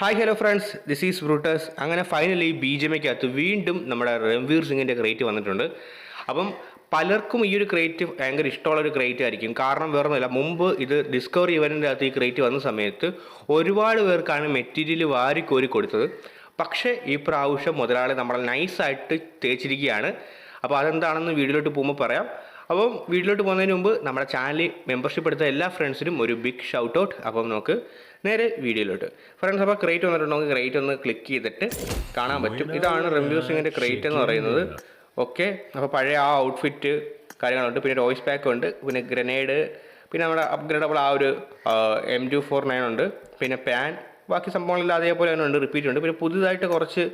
Hi hello friends this is ബ്രൂട്ടേഴ്സ് അങ്ങനെ finally B J എക്കകത്ത് വീണ്ടും നമ്മുടെ രൺവീർ സിംഗിന്റെ ക്രേറ്റ് വന്നിട്ടുണ്ട്. അപ്പം പലർക്കും ഈ ഒരു ക്രേറ്റ് ഭയങ്കര ഇഷ്ടമുള്ള ഒരു ക്രേറ്റ് ആയിരിക്കും. കാരണം വേറെ ഒന്നുമില്ല മുമ്പ് ഇത് ഡിസ്കവറി ഇവന്റിന്റെ അകത്ത് ഈ ക്രേറ്റ് വന്ന സമയത്ത് ഒരുപാട് പേർക്കാണ് മെറ്റീരിയൽ വാരിക്കോരി കൊടുത്തത്. പക്ഷേ ഈ പ്രാവശ്യം മുതലാളി നമ്മളെ നൈസായിട്ട് തേച്ചിരിക്കുകയാണ്. അപ്പോൾ അതെന്താണെന്ന് വീഡിയോയിലോട്ട് പോകുമ്പോൾ പറയാം. അപ്പം വീട്ടിലോട്ട് പോകുന്നതിന് മുമ്പ് നമ്മുടെ ചാനൽ മെമ്പർഷിപ്പ് എടുത്ത എല്ലാ ഫ്രണ്ട്സിനും ഒരു ബിഗ് ഷൗട്ട് ഔട്ട് അപ്പം നമുക്ക് നേരെ വീഡിയോയിലോട്ട്. ഫ്രണ്ട്സ് അപ്പോൾ ക്രേറ്റ് വന്നിട്ടുണ്ടെങ്കിൽ ക്രേറ്റ് ഒന്ന് ക്ലിക്ക് ചെയ്തിട്ട് കാണാൻ പറ്റും. ഇതാണ് റംബ്യൂ സിംഗിന്റെ ക്രേറ്റ് എന്ന് പറയുന്നത്. ഓക്കെ അപ്പോൾ പഴയ ആ ഔട്ട്ഫിറ്റ് കാര്യങ്ങളുണ്ട്. പിന്നെ റോയ്സ് പാക്ക് ഉണ്ട്. പിന്നെ ഗ്രനേഡ് പിന്നെ നമ്മുടെ അപ്ഗ്രേഡബിൾ ആ ഒരു എം ടു ഫോർ നയൻ ഉണ്ട്. പിന്നെ പാൻ ബാക്കി സംഭവങ്ങളെല്ലാം അതേപോലെ തന്നെ ഉണ്ട്. റിപ്പീറ്റ് ഉണ്ട്. പിന്നെ പുതുതായിട്ട് കുറച്ച്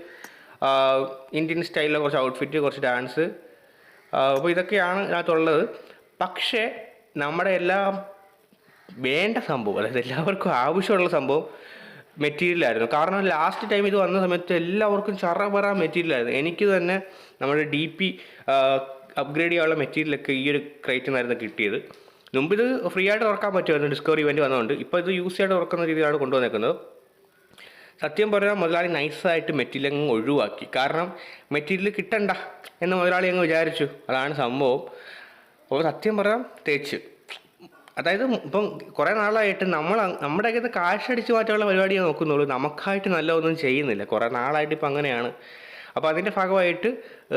ഇന്ത്യൻ സ്റ്റൈലിലെ കുറച്ച് ഔട്ട്ഫിറ്റ് കുറച്ച് ഡാൻസ് അപ്പോൾ ഇതൊക്കെയാണ് ഇതിനകത്തുള്ളത്. പക്ഷേ നമ്മുടെ എല്ലാം വേണ്ട സംഭവം. അതായത് എല്ലാവർക്കും ആവശ്യമുള്ള സംഭവം മെറ്റീരിയലായിരുന്നു കാരണം ലാസ്റ്റ് ടൈം ഇത് വന്ന സമയത്ത് എല്ലാവർക്കും ചറ പറ മെറ്റീരിയലായിരുന്നു എനിക്ക് തന്നെ നമ്മുടെ ഡി പി അപ്ഗ്രേഡ് ചെയ്യാനുള്ള മെറ്റീരിയലൊക്കെ ഈ ഒരു ക്രൈറ്റിൽ നിന്നായിരുന്നു കിട്ടിയത്. മുമ്പ് ഇത് ഫ്രീ ആയിട്ട് തുറക്കാൻ പറ്റുമായിരുന്നു. ഡിസ്കവറി ഇവന്റ് വന്നതുകൊണ്ട്. ഇപ്പോൾ ഇത് യൂസ് ചെയ്ത് തുറക്കുന്ന രീതിയിലാണ് കൊണ്ടുവന്നേക്കുന്നത്. സത്യം പറഞ്ഞാൽ മുതലാളി നൈസായിട്ട് മെറ്റീരിയൽ അങ്ങ് ഒഴിവാക്കി. കാരണം മെറ്റീരിയൽ കിട്ടണ്ട എന്ന് മുതലാളി അങ്ങ് വിചാരിച്ചു. അതാണ് സംഭവം. അപ്പോൾ സത്യം പറയാം തേച്ച്. അതായത് ഇപ്പം കുറേ നാളായിട്ട് നമ്മൾ നമ്മുടെ അകത്ത് കാശടിച്ച് മാറ്റാനുള്ള പരിപാടിയെ നോക്കുന്നുള്ളൂ. നമുക്കായിട്ട് നല്ല ഒന്നും ചെയ്യുന്നില്ല. കുറേ നാളായിട്ട് ഇപ്പം അങ്ങനെയാണ്. അപ്പോൾ അതിന്റെ ഭാഗമായിട്ട്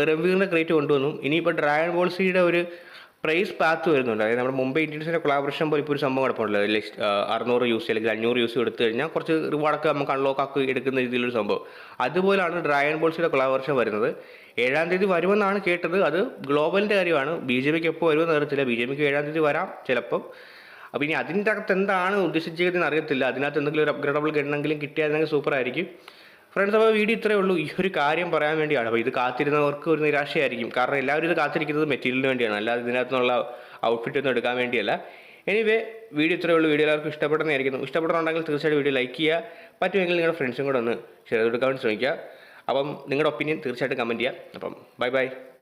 റംബീറിന്റെ ക്രേറ്റ് കൊണ്ടുവന്നു. ഇനിയിപ്പോൾ ഡ്രാഗൺ ബോൾ സിയുടെ ഒരു പ്രൈസ് പാത്ത് വരുന്നുണ്ട്. അതായത് നമ്മുടെ മുംബൈ ഇന്ത്യൻസിന്റെ കൊളാബറേഷൻ പോലെ ഇപ്പോൾ ഒരു സംഭവം കിടപ്പുണ്ടല്ലോ അറുന്നൂറ് യൂസ് അല്ലെങ്കിൽ അഞ്ഞൂറ് യൂസ് എടുത്തു കഴിഞ്ഞാൽ കുറച്ച് റിവാർഡൊക്കെ നമുക്ക് അൺലോക്ക് ആക്കി എടുക്കുന്ന രീതിയിലൊരു സംഭവം. അതുപോലെയാണ് ഡ്രാഗൺ ബോൾസിന്റെ കൊളാബറേഷൻ വരുന്നത്. ഏഴാം തീയതി വരുമെന്നാണ് കേട്ടത്. അത് ഗ്ലോബലിന്റെ കാര്യമാണ്. ബി ജെ പിക്ക് എപ്പോൾ വരുമെന്ന് അറിയത്തില്ല. ബി ജെ പിക്ക് ഏഴാം തീയതി വരാം ചിലപ്പം. അപ്പോൾ ഇനി അതിന്റെ അകത്ത് എന്താണ് ഉദ്ദേശിച്ചതെന്ന് അറിയത്തില്ല. അതിനകത്ത് എന്തെങ്കിലും ഒരു അപ്ഗ്രേഡബിൾ ഗണ്ണെങ്കിലും കിട്ടിയായിരുന്നെങ്കിൽ സൂപ്പർ ആയിരിക്കും. ഫ്രണ്ട്സ് അപ്പോൾ വീഡിയോ ഇത്രയേ ഉള്ളൂ. ഈ ഒരു കാര്യം പറയാൻ വേണ്ടിയാണ്. അപ്പോൾ ഇത് കാത്തിരുന്നവർക്ക് ഒരു നിരാശയായിരിക്കും. കാരണം എല്ലാവരും ഇത് കാത്തിരിക്കുന്നത് മെറ്റീരിയലിന് വേണ്ടിയാണ്. അല്ലാതെ ഇതിനകത്തുനിന്നുള്ള ഔട്ട്ഫിറ്റ് ഒന്നും എടുക്കാൻ വേണ്ടിയല്ല. എനിവേ വീഡിയോ ഇത്രയേ ഉള്ളൂ. വീഡിയോ എല്ലാവർക്കും ഇഷ്ടപ്പെടുന്നതായിരിക്കുന്നു ഇഷ്ടപ്പെടുന്നുണ്ടെങ്കിൽ തീർച്ചയായിട്ടും വീഡിയോ ലൈക്ക് ചെയ്യുക. പറ്റുമെങ്കിൽ നിങ്ങളുടെ ഫ്രണ്ട്സും കൂടെ ഒന്ന് ഷെയർ ചെയ്ത് കൊടുക്കാൻ ശ്രമിക്കുക. അപ്പം നിങ്ങളുടെ ഒപ്പീനിയൻ തീർച്ചയായിട്ടും കമന്റ് ചെയ്യുക. അപ്പം ബൈ ബൈ